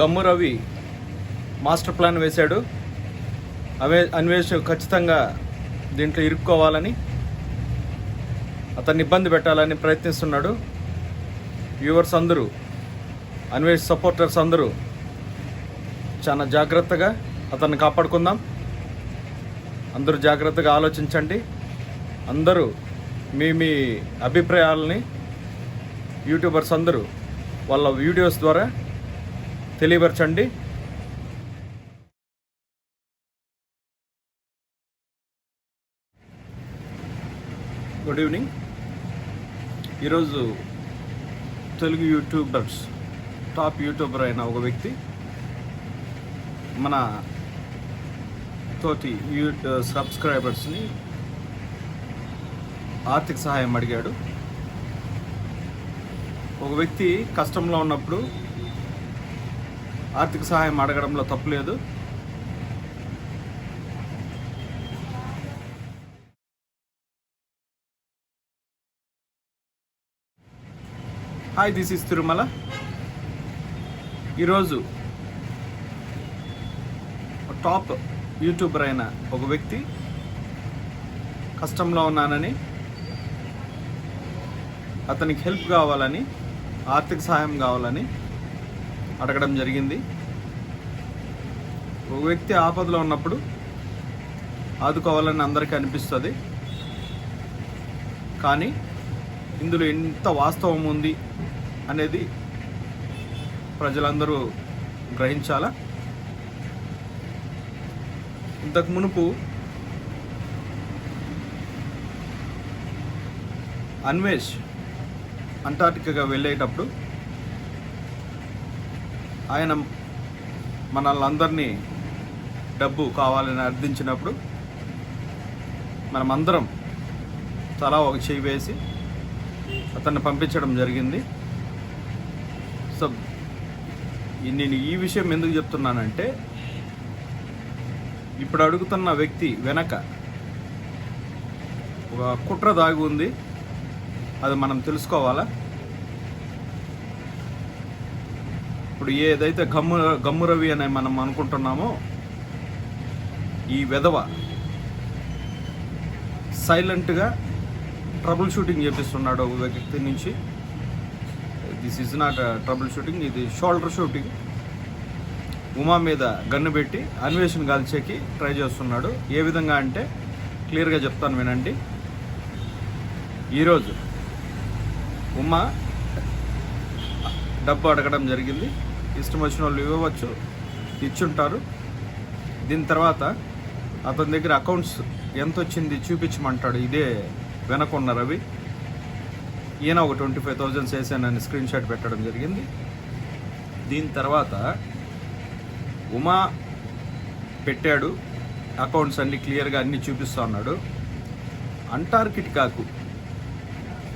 గమ్ము Ravi master plan వేశాడు. అవే అన్వేష్ ఖచ్చితంగా దీంట్లో ఇరుక్కోవాలని అతన్ని ఇబ్బంది పెట్టాలని ప్రయత్నిస్తున్నాడు. వ్యూవర్స్ అందరూ అన్వేష్ సపోర్టర్స్ అందరూ చాలా జాగ్రత్తగా అతన్ని కాపాడుకుందాం. అందరూ జాగ్రత్తగా ఆలోచించండి. అందరూ మీ మీ అభిప్రాయాలని యూట్యూబర్స్ అందరూ వాళ్ళ వీడియోస్ ద్వారా తెలియపరచండి. గుడ్ ఈవినింగ్ ఈరోజు తెలుగు యూట్యూబర్స్ టాప్ యూట్యూబర్ అయిన ఒక వ్యక్తి మన తోటి యూ సబ్స్క్రైబర్స్ని ఆర్థిక సహాయం అడిగాడు. ఒక వ్యక్తి కష్టంలో ఉన్నప్పుడు ఆర్థిక సహాయం అడగడంలో తప్పులేదు హాయ్ దిస్ ఇస్ తిరుమల. ఈరోజు టాప్ యూట్యూబర్ అయిన ఒక వ్యక్తి కష్టంలో ఉన్నానని అతనికి హెల్ప్ కావాలని ఆర్థిక సహాయం కావాలని అడగడం జరిగింది. ఒక వ్యక్తి ఆపదలో ఉన్నప్పుడు ఆదుకోవాలని అందరికీ అనిపిస్తుంది. కానీ ఇందులో ఎంత వాస్తవం ఉంది అనేది ప్రజలందరూ గ్రహించాలా? ఇంతకు మునుపు అన్వేష్ అంటార్టికగా వెళ్ళేటప్పుడు ఆయన మనల్ని అందరినీ డబ్బు కావాలని అర్థించినప్పుడు మనమందరం తలా ఒక చేయి వేసి అతన్ని పంపించడం జరిగింది. సో నేను ఈ విషయం ఎందుకు చెప్తున్నానంటే ఇప్పుడు అడుగుతున్న వ్యక్తి వెనక ఒక కుట్ర దాగి ఉంది. అది మనం తెలుసుకోవాలా? ఇప్పుడు ఏదైతే గమ్ము గమ్ము రవి అని మనం అనుకుంటున్నామో ఈ విధవ సైలెంట్గా ట్రబుల్ షూటింగ్ చేపిస్తున్నాడు ఒక వ్యక్తి నుంచి. This is not trouble shooting ఇది షోల్డర్ షూటింగ్ ఉమా మీద గన్ను పెట్టి అన్వేషణ కాల్చేకి ట్రై చేస్తున్నాడు. ఏ విధంగా అంటే క్లియర్గా చెప్తాను వినండి. ఈరోజు ఉమా డబ్బు అడగడం జరిగింది. ఇష్టం వచ్చిన వాళ్ళు ఇవ్వవచ్చు. ఇచ్చుంటారు. దీని తర్వాత అతని దగ్గర అకౌంట్స్ ఎంత వచ్చింది చూపించమంటాడు. ఇదే వెనకున్న రవి. ఈయన ఒక ట్వంటీ ఫైవ్ థౌజండ్స్ వేసానని స్క్రీన్ షాట్ పెట్టడం జరిగింది. దీని తర్వాత ఉమా పెట్టాడు. అకౌంట్స్ అన్ని క్లియర్గా అన్ని చూపిస్తూ ఉన్నాడు. అంటార్కిటికాకు.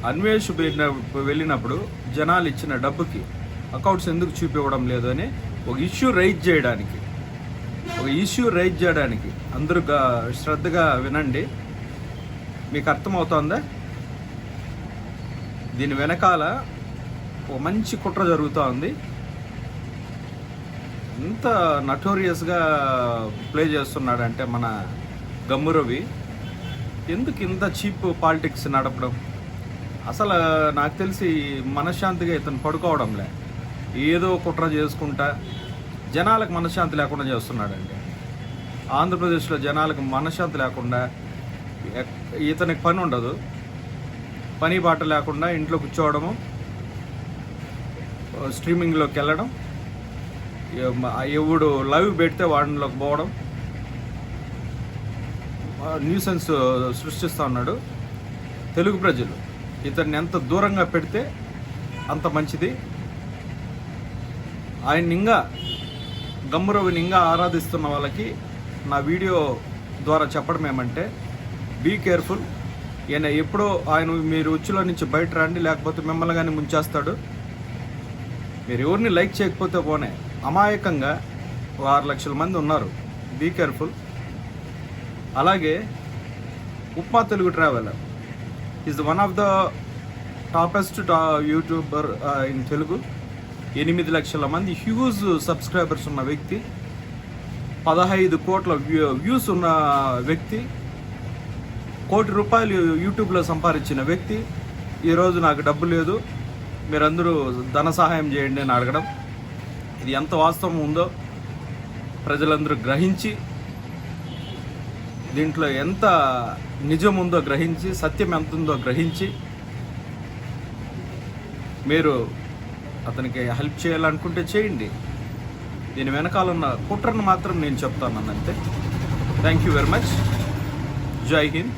అన్వేష్ వెళ్ళిన- వెళ్ళినప్పుడు జనాలు ఇచ్చిన డబ్బుకి అకౌంట్స్ ఎందుకు చూపివ్వడం లేదు అని ఒక ఇష్యూ రైజ్ చేయడానికి. ఒక ఇష్యూ రైజ్ చేయడానికి అందరూ శ్రద్ధగా వినండి. మీకు అర్థమవుతోందా? దీని వెనకాల ఒక మంచి కుట్ర జరుగుతూ ఉంది ఎంత నటోరియస్గా ప్లే చేస్తున్నాడంటే మన గమ్మురవి ఎందుకు ఇంత చీప్ పాలిటిక్స్ నడపడం? అసలు నాకు తెలిసి మనశ్శాంతిగా ఇతను పడుకోవడంలే. ఏదో కుట్ర చేసుకుంటా జనాలకు మనశ్శాంతి లేకుండా చేస్తున్నాడండి. ఆంధ్రప్రదేశ్లో జనాలకు మనశ్శాంతి లేకుండా ఇతనికి పని ఉండదు. పని బాట లేకుండా ఇంట్లో కూర్చోవడము స్ట్రీమింగ్లోకి వెళ్ళడం ఎవడు లైవ్ పెడితే వాడిలోకి పోవడం న్యూసెన్స్ సృష్టిస్తూ ఉన్నాడు. తెలుగు ప్రజలు ఇతన్ని ఎంత దూరంగా పెడితే అంత మంచిది. ఆయన ఇంకా గమ్మురవిని ఇంకా ఆరాధిస్తున్న వాళ్ళకి నా వీడియో ద్వారా చెప్పడం ఏమంటే బీ కేర్ఫుల్ ఈయన ఎప్పుడో ఆయన మీరు ఉచ్చులో నుంచి బయట రండి లేకపోతే మిమ్మల్ని కానీ ముంచేస్తాడు. మీరు ఎవరిని లైక్ చేయకపోతే పోనే అమాయకంగా ఆరు లక్షల మంది ఉన్నారు. బీ కేర్ఫుల్ అలాగే Uma Telugu traveller. Is one of the toppest YouTuber in Telugu ఎనిమిది లక్షల మంది హ్యూజ్ సబ్స్క్రైబర్స్ ఉన్న వ్యక్తి పదహైదు కోట్ల వ్యూ- వ్యూస్ ఉన్న వ్యక్తి కోటి రూపాయలు యూట్యూబ్లో సంపాదించిన వ్యక్తి. ఈరోజు నాకు డబ్బు లేదు. మీరందరూ ధన సహాయం చేయండి అని అడగడం. ఇది ఎంత వాస్తవం ఉందో ప్రజలందరూ గ్రహించి దీంట్లో ఎంత నిజం ఉందో గ్రహించి సత్యం ఎంత ఉందో గ్రహించి మీరు అతనికి హెల్ప్ చేయాలనుకుంటే చేయండి. దీని వెనకాల ఉన్న కుట్రను మాత్రం నేను చెప్తాను అంతే థ్యాంక్ యూ వెరీ మచ్ జై హింద్